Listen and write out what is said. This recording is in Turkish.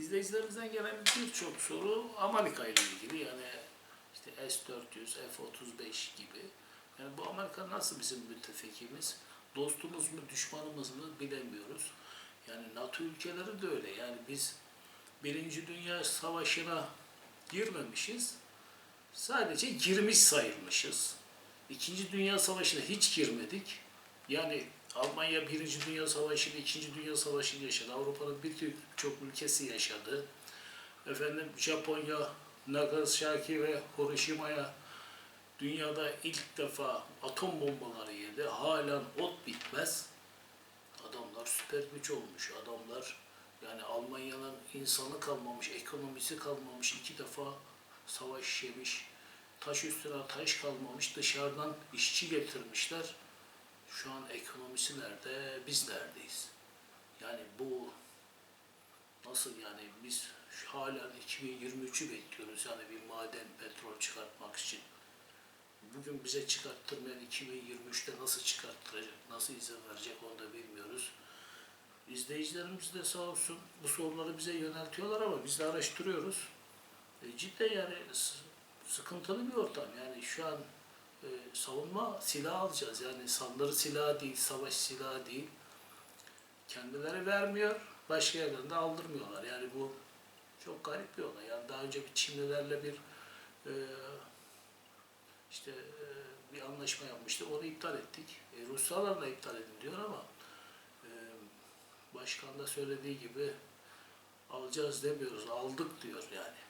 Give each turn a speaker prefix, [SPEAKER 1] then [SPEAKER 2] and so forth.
[SPEAKER 1] İzleyicilerimizden gelen birçok soru Amerika ile ilgili yani işte S-400, F-35 gibi. Yani bu Amerika nasıl bizim müttefikimiz? Dostumuz mu, düşmanımız mı bilemiyoruz. Yani NATO ülkeleri de öyle. Yani biz Birinci Dünya Savaşı'na girmemişiz. Sadece girmiş sayılmışız. İkinci Dünya Savaşı'na hiç girmedik. Yani Almanya Birinci Dünya Savaşı'nı, İkinci Dünya Savaşı'nı yaşadı. Avrupa'nın birçok ülkesi yaşadı. Efendim Japonya, Nagasaki ve Hiroşima'ya dünyada ilk defa atom bombaları yedi. Halen ot bitmez. Adamlar süper güç olmuş. Adamlar yani Almanya'nın insanı kalmamış, ekonomisi kalmamış. iki defa savaş yemiş. Taş üstüne taş kalmamış. Dışarıdan işçi getirmişler. Şu an ekonomisi nerede? Biz neredeyiz? Yani bu nasıl yani biz halen 2023'ü bekliyoruz yani bir maden petrol çıkartmak için. Bugün bize çıkarttırmayan 2023'te nasıl çıkarttıracak, nasıl izin verecek onu da bilmiyoruz. İzleyicilerimiz de sağ olsun bu soruları bize yöneltiyorlar ama biz de araştırıyoruz. E, cidden yani sıkıntılı bir ortam. Yani şu an e, savunma silah alacağız. Yani saldırı silahı değil, savaş silahı değil. Kendileri vermiyor, başka yerden de aldırmıyorlar. Yani bu çok garip bir olay. Yani daha önce bir Çinlilerle bir e, işte e, bir anlaşma yapmıştık. Onu iptal ettik. E, Ruslarla da iptal edin diyor ama e, başkan da söylediği gibi alacağız demiyoruz. Aldık diyor yani.